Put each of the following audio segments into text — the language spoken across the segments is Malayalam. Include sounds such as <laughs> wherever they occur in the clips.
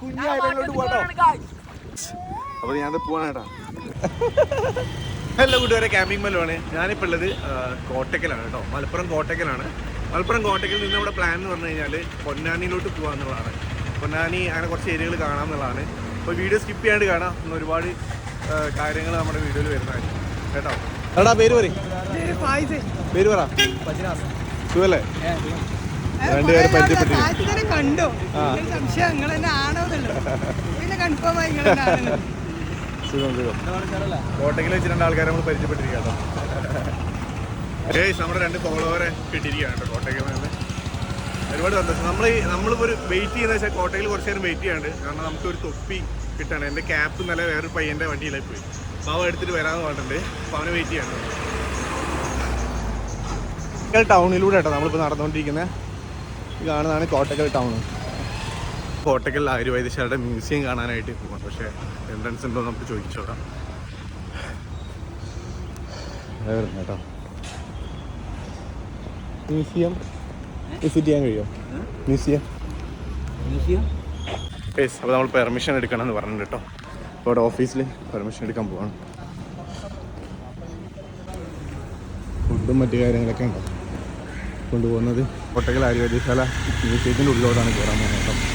കുഞ്ഞു പോകട്ടോ അപ്പോൾ ഞാൻ പോവാണ് കേട്ടോ ഹലോ <laughs> കൂട്ടുകാരെ. ക്യാമ്പിംഗ് മല്ലുമാണ് ഞാനിപ്പോൾ ഉള്ളത് കോട്ടയ്ക്കലാണ് കോട്ടക്കലാണ് കേട്ടോ. മലപ്പുറം കോട്ടക്കലാണ്. മലപ്പുറം കോട്ടക്കൽ നിന്ന് നമ്മുടെ പ്ലാൻ എന്ന് പറഞ്ഞു കഴിഞ്ഞാൽ പൊന്നാനിയിലോട്ട് പോകുക എന്നുള്ളതാണ്. പൊന്നാനി അങ്ങനെ കുറച്ച് ഏരിയകൾ കാണാം എന്നുള്ളതാണ്. അപ്പോൾ വീഡിയോ സ്കിപ്പ് ചെയ്യാണ്ട് കാണാം. ഇന്ന് ഒരുപാട് കാര്യങ്ങൾ നമ്മുടെ വീഡിയോയിൽ വരുന്നതാണ് കേട്ടോ? എടാ പേര് പറയും. പേര് പറ. സുഖല്ലേ രണ്ടുപേരെ പരിചയപ്പെട്ടിരിക്കുന്നു. ആദ്യത്തെ കണ്ടു. സംശയം നിങ്ങൾ തന്നെ ആണോ എന്നുള്ളത്. പിന്നെ കൺഫേം ആയി സുഖം സുഖം. കോട്ടയ്ക്കിൽ വെച്ച് രണ്ട് ആൾക്കാരെ നമ്മൾ പരിചയപ്പെട്ടിരിക്കുകയാണ് ഏയ് നമ്മുടെ രണ്ട് ഫോളോവറെ കിട്ടിയിരിക്കുകയാണ് കേട്ടോ കോട്ടയ്ക്കിൽ നിന്ന് ഒരുപാട് സന്തോഷം. നമ്മൾ നമ്മളിപ്പോൾ ഒരു വെയിറ്റ് ചെയ്യുന്ന വെച്ചാൽ കോട്ടയിൽ കുറച്ച് നേരം വെയിറ്റ് ചെയ്യാണ്ട് കാരണം നമുക്ക് ഒരു തൊപ്പി കിട്ടാണ്. എന്റെ ക്യാപ്പ് നല്ല വേറൊരു പയ്യന്റെ വണ്ടിയിലായി പോയി. അപ്പോൾ അവൻ എടുത്തിട്ട് വരാമെന്ന് പറഞ്ഞിട്ടുണ്ട്. അപ്പോൾ അവനെ വെയിറ്റ് ചെയ്യാണ്ട് ടൗണിലൂടെ കേട്ടോ നമ്മളിപ്പോൾ നടന്നുകൊണ്ടിരിക്കുന്നത് ഈ കാണുന്നതാണ് കോട്ടക്കൽ ടൗൺ. കോട്ടക്കൽ ആയുർവേദശാലയുടെ മ്യൂസിയം കാണാനായിട്ട് പോകാം പക്ഷേ എൻട്രൻസ് ഉണ്ടോ നമുക്ക് ചോദിച്ചോടാം കേട്ടോ. മ്യൂസിയം വിസിറ്റ് ചെയ്യാൻ കഴിയുമോ? മ്യൂസിയം. യെസ് അപ്പോൾ നമ്മൾ പെർമിഷൻ എടുക്കണം എന്ന് പറഞ്ഞു കേട്ടോ. അപ്പോൾ ഇവിടെ ഓഫീസിൽ പെർമിഷൻ എടുക്കാൻ പോവാണ്. ഫുഡും മറ്റു കാര്യങ്ങളൊക്കെ ഉണ്ടോ? കൊണ്ടുപോകുന്നത്? കോട്ടക്കൽ ആയുർവേദശാല മ്യൂസിയത്തിന്റെ ഉള്ളിലോട്ടാണ് കയറാൻ പോകുന്നത്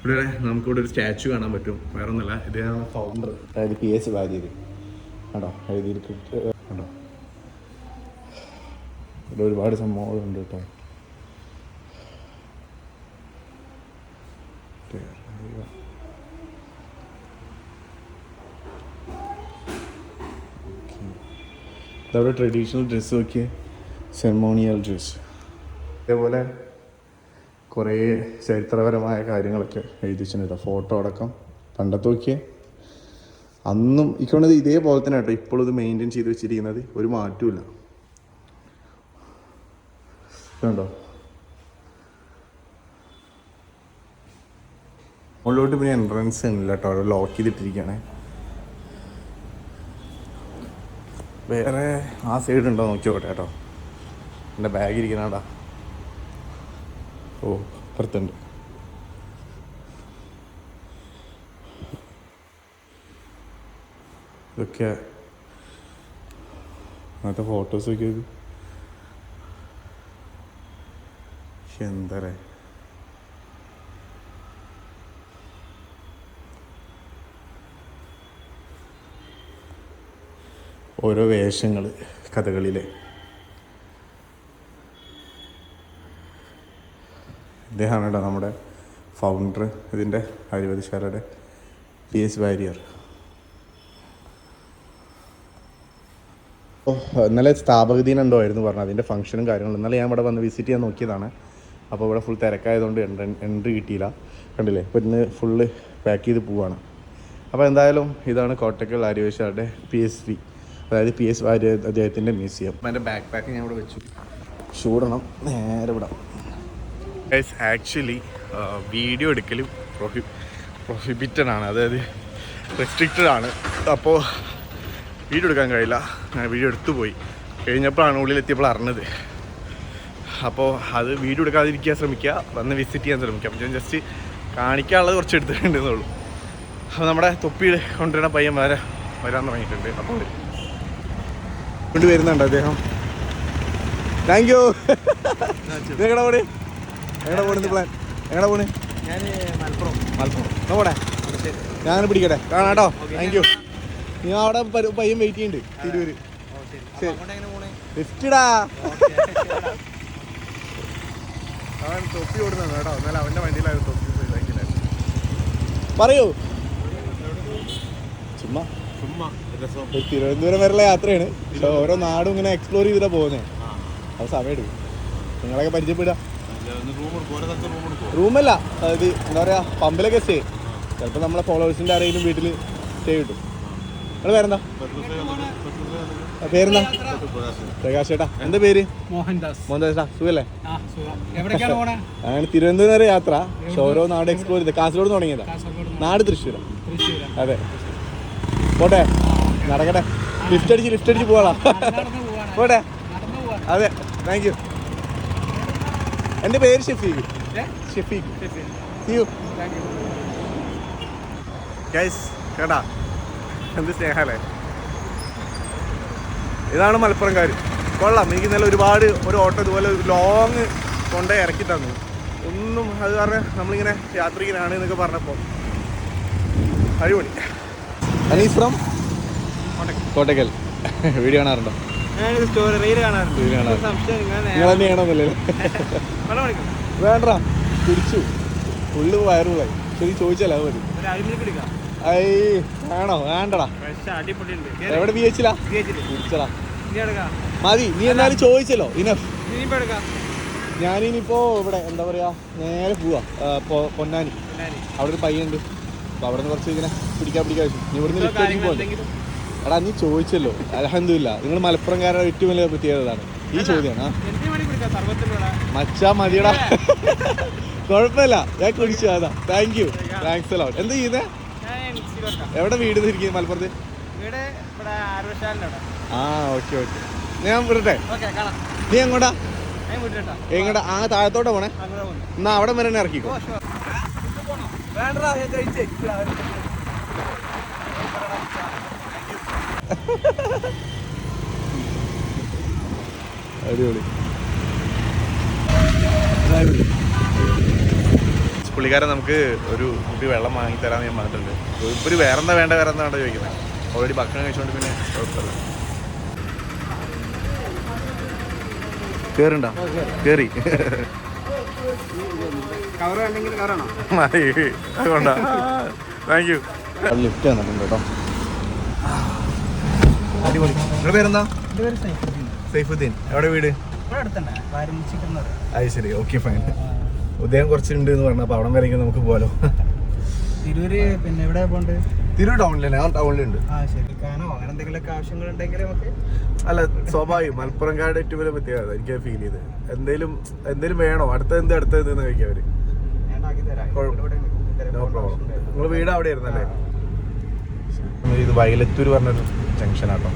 ഇവിടെ നമുക്കിവിടെ ഒരു സ്റ്റാച്ചു കാണാൻ പറ്റും. വേറെ ഒന്നല്ല ഇദ്ദേഹം ഫൗണ്ടർ അതായത് പി എസ് വാര്യർ കണ്ടോ എഴുതിയിട്ട് കണ്ടോ. ഇവിടെ ഒരുപാട് സംഭവങ്ങളുണ്ട് കേട്ടോ. ഇതവിടെ ട്രഡീഷണൽ ഡ്രസ്സ് നോക്കിയ. സെറമോണിയൽ ഡ്രസ്സ് അതേപോലെ കുറേ ചരിത്രപരമായ കാര്യങ്ങളൊക്കെ എഴുതി വെച്ചിട്ടുണ്ട് ഫോട്ടോ അടക്കം. പണ്ടത്തെ നോക്കിയേ. അന്നും ഇക്കൊണ്ടത് ഇതേപോലെ തന്നെ കേട്ടോ. ഇപ്പോഴും ഇത് മെയിന്റെയിൻ ചെയ്ത് വെച്ചിരിക്കുന്നത്. ഒരു മാറ്റമില്ല കണ്ടോ മുകളിലോട്ട് പിന്നെ എൻട്രൻസ് ഉണ്ടല്ലോ കേട്ടോ. ലോക്ക് ചെയ്തിട്ടിരിക്കുകയാണ്. വേറെ ആ സൈഡ് ഉണ്ടോ നോക്കിയോട്ടെ കേട്ടോ. എന്റെ ബാഗ് ഇരിക്കണാടാ ഓ അപ്പുറത്തുണ്ട്. ഇതൊക്കെ അങ്ങനത്തെ ഫോട്ടോസ് ഒക്കെ. ഇത് ഓരോ വേഷങ്ങൾ കഥകളിലെ. ഇദ്ദേഹമാണ് കേട്ടോ നമ്മുടെ ഫൗണ്ടർ ഇതിന്റെ ആയുർവേദശാലയുടെ പി എസ് വാരിയർ. ഇന്നലെ സ്ഥാപക ദിനം എന്തോ ആയിരുന്നു പറഞ്ഞത്. അതിന്റെ ഫംഗ്ഷനും കാര്യങ്ങളും. ഇന്നലെ ഞാൻ ഇവിടെ വന്ന് വിസിറ്റ് ചെയ്യാൻ നോക്കിയതാണ്. അപ്പോൾ ഇവിടെ ഫുൾ തിരക്കായതുകൊണ്ട് എൻട്രി കിട്ടിയില്ല. കണ്ടില്ലേ? അപ്പോൾ ഇന്ന് ഫുള്ള് പാക്ക് ചെയ്ത് പോവാണ്. അപ്പോൾ എന്തായാലും ഇതാണ് കോട്ടക്കൽ ആര്യവേശാരുടെ പി എസ് വി അതായത് പി എസ് വാര്യ അദ്ദേഹത്തിന്റെ മ്യൂസിയം. എന്റെ ബാക്ക് പാക്ക് ഞാൻ ഇവിടെ വെച്ചു. ചൂടണം നേരെ വിടാം. ആക്ച്വലി വീഡിയോ എടുക്കൽ പ്രൊഹി പ്രൊഹിബിറ്റഡ് ആണ്. അതായത് റെസ്ട്രിക്റ്റഡ് ആണ്. അപ്പോൾ വീഡിയോ എടുക്കാൻ കഴിയില്ല. ഞാൻ വീഡിയോ എടുത്തു പോയി. കഴിഞ്ഞപ്പോഴാണ് ഉള്ളിലെത്തിയപ്പോൾ അറിഞ്ഞത്. അപ്പോൾ അത് വീഡിയോ എടുക്കാതിരിക്കാൻ ശ്രമിക്കുക. വന്ന് വിസിറ്റ് ചെയ്യാൻ ശ്രമിക്കുക. അപ്പം ഞാൻ ജസ്റ്റ് കാണിക്കാനുള്ളത് കുറച്ച് എടുത്തിട്ടുണ്ടെന്നുള്ളൂ. അപ്പോൾ നമ്മുടെ തൊപ്പി കൊണ്ടുവരുന്ന പയ്യൻ വരാൻ വരാൻ തുടങ്ങിയിട്ടുണ്ട്. അപ്പോൾ കൊണ്ട് വരുന്നുണ്ട് അദ്ദേഹം താങ്ക് യു എങ്ങടെ പോണ് എങ്ങടെ പോണ് പ്ലാൻ എങ്ങടെ പോണേ ഞാൻ മലപ്പുറം മലപ്പുറം. പോടെ ഞാൻ പിടിക്കട്ടെ. കാണാട്ടോ താങ്ക് യു നീ അവിടെ പയ്യൻ വെയിറ്റ് ചെയ്യുന്നുണ്ട് തിരൂര്. ശരി. അങ്ങോട്ട് എങ്ങനെ പോണേ? ലിഫ്റ്റിടാ അവൻ തൊപ്പി ഓടുന്നത് കേട്ടോ. എന്നാലും അവന്റെ വണ്ടിയിലായിരുന്നു തൊപ്പി സൈക്കിലായിരുന്നു പറയൂ. ചുമ്മാ. തിരുവനന്തപുരം വരെയുള്ള യാത്രയാണ്. പക്ഷെ ഓരോ നാടും ഇങ്ങനെ എക്സ്പ്ലോർ ചെയ്തിട്ടാ പോകുന്നത് അത് സമയം എടുക്കും. നിങ്ങളൊക്കെ പരിചയപ്പെടുക റൂമല്ല അതായത് എന്താ പറയാ പമ്പിലൊക്കെ സ്റ്റേ ചിലപ്പോൾ നമ്മളെ ഫോളോവേഴ്സിന്റെ ആരെങ്കിലും വീട്ടിൽ സ്റ്റേ കിട്ടും. നിങ്ങൾ പേരെന്താ? പേരെന്താ? പ്രകാശ് ചേട്ടാ. എന്താ പേര്? മോഹൻദാസ്. മോഹൻദാസ് സുഖല്ലേ? ആ സുഖം. എവിടേക്കാണ് പോണേ? അങ്ങനെ തിരുവനന്തപുരം വരെ യാത്ര. പക്ഷെ ഓരോ നാട് എക്സ്പ്ലോർ ചെയ്ത്. കാസർഗോഡ് തുടങ്ങിയതാ. നാട് തൃശ്ശൂരാ. അതെ. പോട്ടെ നടക്കട്ടെ. ലിഫ്റ്റ് അടിച്ച് ലിഫ്റ്റ് അടിച്ച് പോകാം പോട്ടെ. അതെ താങ്ക് യു എന്റെ പേര് ഷെഫീഖ്. ഷെഫീഖ്. you. Guys, കേട്ടാ? എന്ത് സ്നേഹല്ലേ? ഇതാണ് മലപ്പുറംകാർ കൊള്ളാം. എനിക്ക് ഇന്നലെ ഒരുപാട് ഒരു ഓട്ടോ ഇതുപോലെ ലോങ് കൊണ്ടേ ഇറക്കി തന്നു. ഒന്നും അത് കാരണം നമ്മളിങ്ങനെ യാത്രികനാണ് എന്നൊക്കെ പറഞ്ഞപ്പോൾ. അടിപൊളി. അനീസ് ഫ്രം കോട്ടക്കൽ. <laughs> വീഡിയോ കാണാറുണ്ടോ? നിങ്ങൾ തന്നെ <laughs> വേണ്ട. കുടിച്ചു ഉള്ളു വയറുള്ള ശരി ചോദിച്ചാലോ അത് മതി. ഐ വേണോ? വേണ്ടടാ. എവിടെ ബി എച്ചിലാ കുടിച്ചടാ മതി. നീ എന്നാലും ചോദിച്ചല്ലോ. ഇനഫ് ഞാനിനിയിപ്പോ ഇവിടെ എന്താ പറയാ നേരെ പോവാ. പൊന്നാനി. അവിടെ ഒരു പയ്യുണ്ട് അപ്പൊ അവിടെ നിന്ന് കുറച്ച് ഇങ്ങനെ പിടിക്കാൻ പിടിക്കാൻ വെച്ചു. നീ ഇവിടുന്ന് ലിഫ്റ്റ് അടിക്കും പോലെ എടാ നീ ചോദിച്ചല്ലോ. അലഹമില്ല നിങ്ങൾ മലപ്പുറംകാരുടെ ഏറ്റവും വലിയ പ്രത്യേകതയാണ് ഈ ചോദ്യമാണ് മച്ചാ മതിയടാ. <laughs> കുഴപ്പമില്ല. ഞാൻ കുടിച്ചു അതാ. താങ്ക് യു താങ്ക്സ് അലോട്ട് എന്താ ചെയ്യുന്നേ? എവിടെ വീട് ഇരിക്കുന്നത് മലപ്പുറത്ത്? ആ ഓക്കെ ഓക്കെ ഞാൻ വിടട്ടെ. നീ എങ്ങോട്ടാ? എങ്ങോട്ടാ? ആ താഴത്തോട്ടാ പോണേ. എന്നാ അവിടെ വരെ ഇറക്കിക്കോ. വേണ്ടടാ അടിപൊളി. പുള്ളിക്കാരൻ നമുക്ക് ഒരു കുട്ടി വെള്ളം വാങ്ങി തരാമെന്ന് ഞാൻ പറഞ്ഞിട്ടുണ്ട്. ഒരു വേറെന്താ വേണ്ട വേറെ എന്താ വേണ്ട ചോദിക്കുന്നത് ഓൾറെഡി ഭക്ഷണം കഴിച്ചോണ്ട് പിന്നെ കുഴപ്പമില്ല. കേറുണ്ടോ? കേറി. അതുകൊണ്ടാ. താങ്ക് യു ലിഫ്റ്റ് കേട്ടോ. അടിപൊളി. നിങ്ങളുടെ പേരെന്താ? സൈഫുദ്ദീൻ. എവിടെ വീട്? അത് ശരി. ഓക്കെ ഫൈൻ ഉദയം കുറച്ചുണ്ട് എന്ന് പറഞ്ഞു അപ്പൊ അവിടെ വരെയെങ്കിലും നമുക്ക് പോകാലോ തിരൂര് പിന്നെ എവിടെ പോണ്ട്? തിരൂർ ടൗണിലാണ് ആ ടൗണിലുണ്ട് അല്ല സ്വാഭാവികം. മലപ്പുറംകാരുടെ ഏറ്റവും വലിയ പ്രത്യേകത എനിക്ക് ഫീൽ ചെയ്ത് എന്തേലും എന്തേലും വേണോ? അടുത്ത എന്ത് അടുത്ത എന്ന് കഴിക്കാൻ അവർ. No problem. നിങ്ങൾ വീട് അവിടെ ആയിരുന്നല്ലേ ഇത് വയലത്തൂർ പറഞ്ഞൊരു ജംഗ്ഷനാട്ടോ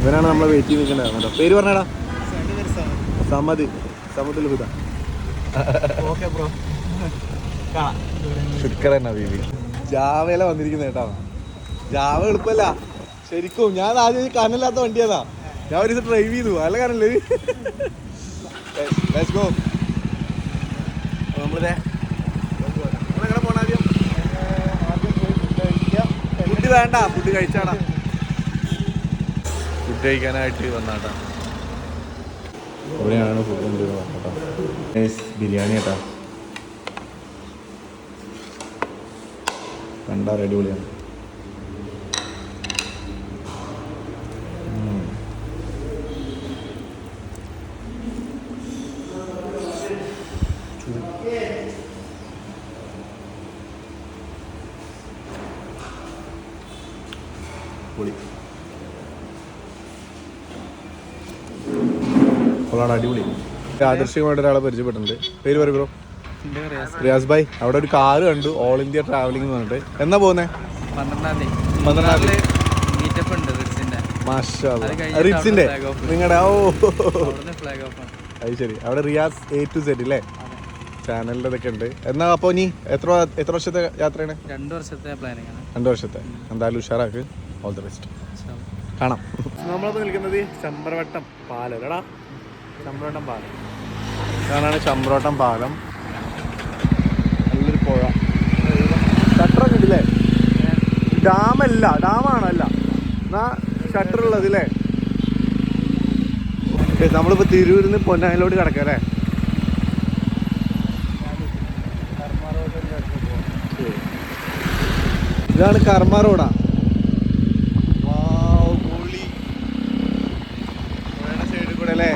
ഇവനാണ് നമ്മളെ വെയിറ്റ് ചെയ്ത് നിൽക്കേണ്ടത് പേര് പറഞ്ഞടാ. സമതി സമതി സമദുൽ ഓക്കെ ബ്രോ കാണാം. ശുക്രൻ ബീബി ജാവയില വന്നിരിക്കുന്നത് കേട്ടോ. ജാവ എളുപ്പമല്ല ശരിക്കും ഞാൻ ആദ്യം കനല്ലാത്ത വണ്ടിയതാ ഞാൻ ഒരു ഡ്രൈവ് ചെയ്തു. അല്ല കനല്ലേ ലെറ്റ്സ് ഗോ നമ്മളിതേ നമ്മളെങ്ങനെ പോണ ആദ്യം? ഫുഡ് വേണ്ട ഫുഡ് കഴിച്ചാടാ. ഫുഡ് കഴിക്കാനായിട്ട് വന്നാട്ടാ. എവിടെയാണ് ഫുഡ് ഉണ്ട് ബിരിയാണി കേട്ടാ. കണ്ടാൽ അടിപൊളിയാണ് പൊളി. കൊള്ളാണ് അടിപൊളി. ആദർശികമായിട്ട് ഒരാളെ പരിചയപ്പെട്ടിട്ടുണ്ട്. പേര് പറയും ബ്രോ റിയാസ്. ഭായ്. അവിടെ ഒരു കാറ് കണ്ടു ഓൾ ഇന്ത്യ ട്രാവലിംഗ് എന്ന് പറഞ്ഞിട്ട്. എന്നാ പോകുന്നേ പന്ത്രണ്ടാം തീയതി പന്ത്രണ്ടാം തീയതി. മീറ്റപ്പ് ഉണ്ട് റിറ്റ്സിന്റെ. നിങ്ങളുടെ ഓ. അത് ശരി. അവിടെ റിയാസ് എ ടു സെഡ് അല്ലേ ചാനലിന്റെ ഇതൊക്കെ ഉണ്ട്. എന്നാ അപ്പോൾ നീ എത്ര എത്ര വർഷത്തെ യാത്രയാണ്? രണ്ട് വർഷത്തെ പ്ലാനിങ് രണ്ട് വർഷത്തെ. എന്തായാലും ഉഷാറാക്ക്. ഓൾ ദി ബെസ്റ്റ് കാണാം. നമ്മളിപ്പോൾ നിൽക്കുന്നത് ചമ്പ്രവട്ടം പാലം എടാ ചമ്പ്രവട്ടം പാലം. ഇതാണ് ചമ്പ്രവട്ടം പാലം. നല്ലൊരു പുഴ. ഷട്ടറൊക്കെ ഇല്ലേ ഡാമല്ല ഡാമാണോ അല്ല എന്നാ ഷട്ടർ ഉള്ളത് നമ്മളിപ്പോൾ തിരൂരിൽ നിന്ന് പൊന്നാനിലോട്ട് കിടക്കാം അല്ലേ ഇതാണ് കർമ്മ റോഡാ സൈഡിൽ കൂടെ അല്ലേ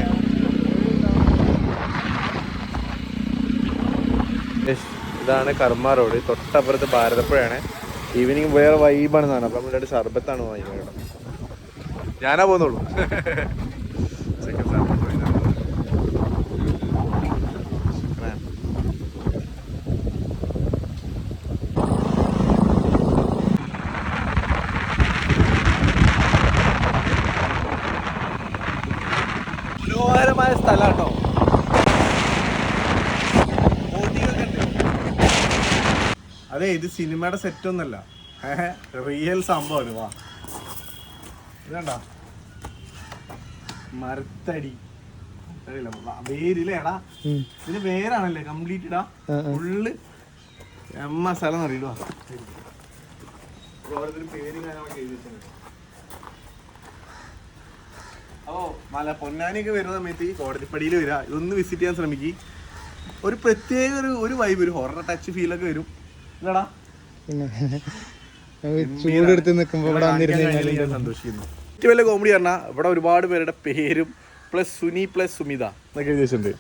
ഇതാണ് കർമ്മ റോഡ്. തൊട്ടപ്പുറത്ത് ഭാരതപ്പുഴയാണ്. ഈവനിങ് വേറെ വൈബാണെന്നാണ് അപ്പം നമ്മൾ രണ്ട് സർബത്താണ് വാങ്ങിക്കുന്നത് ഞാനാ പോകുന്നുള്ളൂ അതെ ഇത് സിനിമയുടെ സെറ്റ് ഒന്നല്ല. റിയൽ സംഭവമാണ് വാ. ഇതണ്ട മരത്തടി. വേരില്ലേ എടാ? ഇതിന് വേരാണല്ലേ കംപ്ലീറ്റ് ഇടാ. ഫുള്ള് എമ്മ സ്ഥലം അറിയിടുവാ പേര് കാര്യങ്ങളൊക്കെ എഴുതി വെച്ചിട്ടുണ്ട്. അപ്പോ മല പൊന്നാനിയൊക്കെ വരുന്ന സമയത്ത് ഈ കോടതിപ്പടിയിൽ വരിക ഇതൊന്ന് വിസിറ്റ് ചെയ്യാൻ ശ്രമിക്കി. ഒരു പ്രത്യേക ഒരു ഒരു വൈബ് ഒരു ഹൊറർ ടച്ച് ഫീലൊക്കെ വരും. ഇല്ലടാ. പിന്നെ ചൂടെടുത്ത് നിൽക്കുമ്പോൾ ഇവിടെ വന്നിരുന്നു സന്തോഷിക്കുന്നു. ഏറ്റവും വലിയ കോമഡി പറഞ്ഞാൽ ഇവിടെ ഒരുപാട് പേരുടെ പേരും പ്ലസ് സുനി പ്ലസ് സുമിത എന്നൊക്കെ എഴുതി വെച്ചിട്ടുണ്ട്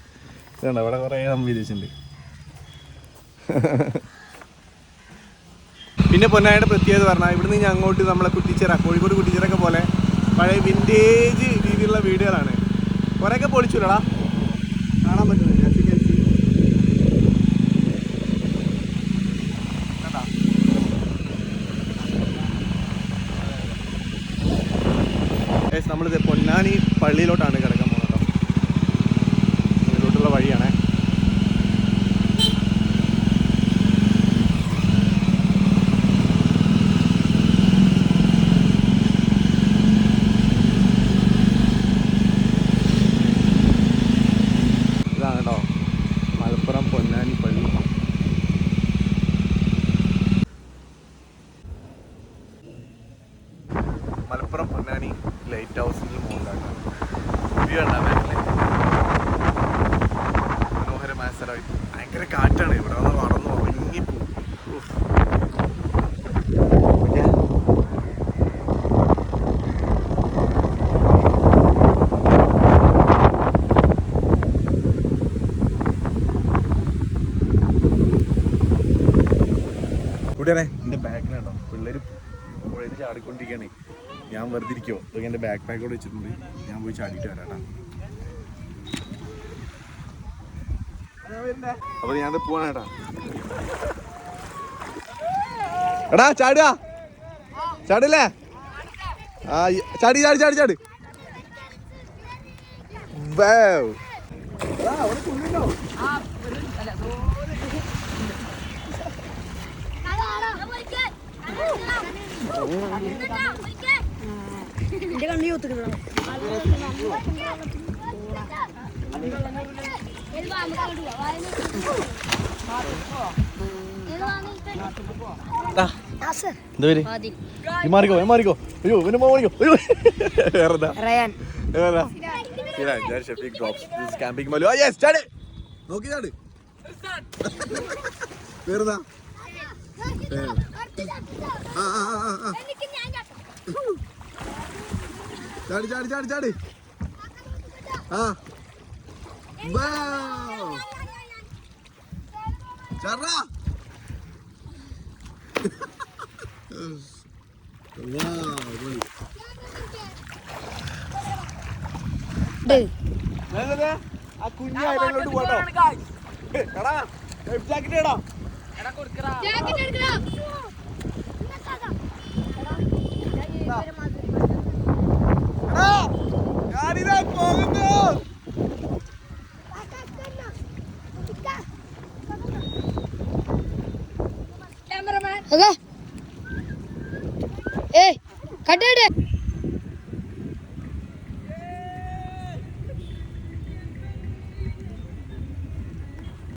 ഇതുണ്ട് ഇവിടെ കുറേ നമ്മൾ എഴുതി വെച്ചിട്ടുണ്ട് പിന്നെ പൊന്നായുടെ പ്രത്യേകത പറഞ്ഞാൽ ഇവിടുന്ന് ഞാൻ അങ്ങോട്ട് നമ്മളെ കുട്ടിച്ചേര കോഴിക്കോട് കുട്ടിച്ചേരൊക്കെ പോലെ പഴയ വിന്റേജ് രീതിയിലുള്ള വീടുകളാണ്. കുറേയൊക്കെ പൊളിച്ചില്ലടാ നമ്മളിത് പൊന്നാനി പള്ളിയിലോട്ടാണ് കിടക്കാൻ പോകുന്നത് കേട്ടോ അതിലോട്ടുള്ള വഴിയാണേ ഇതാണ് കേട്ടോ മലപ്പുറം പൊന്നാനി പള്ളി മലപ്പുറം പൊന്നാനി ലൈറ്റ് ഹൗസിന്റെ മുകളിലാണ് വ്യൂ കണ്ടാ ബാക്കിൽ മനോഹരമായ സ്ഥലമായിട്ട് ഭയങ്കര കാറ്റാണ് ഇവിടെ വന്ന് നടന്നു ഉറങ്ങിപ്പോവും ഉഫ്. പിന്നെ കൂട്ടുകാരെ എന്റെ ബാഗിലാണോ പിള്ളേർ പുഴയിൽ ചാടിക്കൊണ്ടിരിക്കുകയാണ് ഞാൻ വെറുതെ ഇരിക്കുമോ അതൊക്കെ എന്റെ ബാക്ക് പാക്കോട് വെച്ചിട്ടുണ്ട്. ഞാൻ പോയി ചാടിയിട്ട് വരാട്ടാ. അപ്പൊ ഞാൻ പോവാണ് ഏട്ടാ. എടാ ചാടുക. ചാടില്ലേ? ആ ചാടി ചാടി ചാടി ചാടി. ഒരു അവിടെ പുള്ളിയുണ്ടോ? എന്റെ കണ്ണു ഈ മാറിക്കോ മാറിക്കോ. അയ്യോ ഇവന് മാറിക്കോ. അയ്യോ. വേറെന്താ? വേറെന്താ? ഞാൻ Shefeeq drops this camping Mallu. Yes ചാട്. നോക്കി ചാട്. വേറെന്താ? ചാടി ചാടി ചാടി ചാടി ആ. വേഗം ആ കുഞ്ഞു ഐലൻഡിലോട്ട് പോട്ടോ എടാ ജാക്കറ്റ് എടാ ഞാനിതാ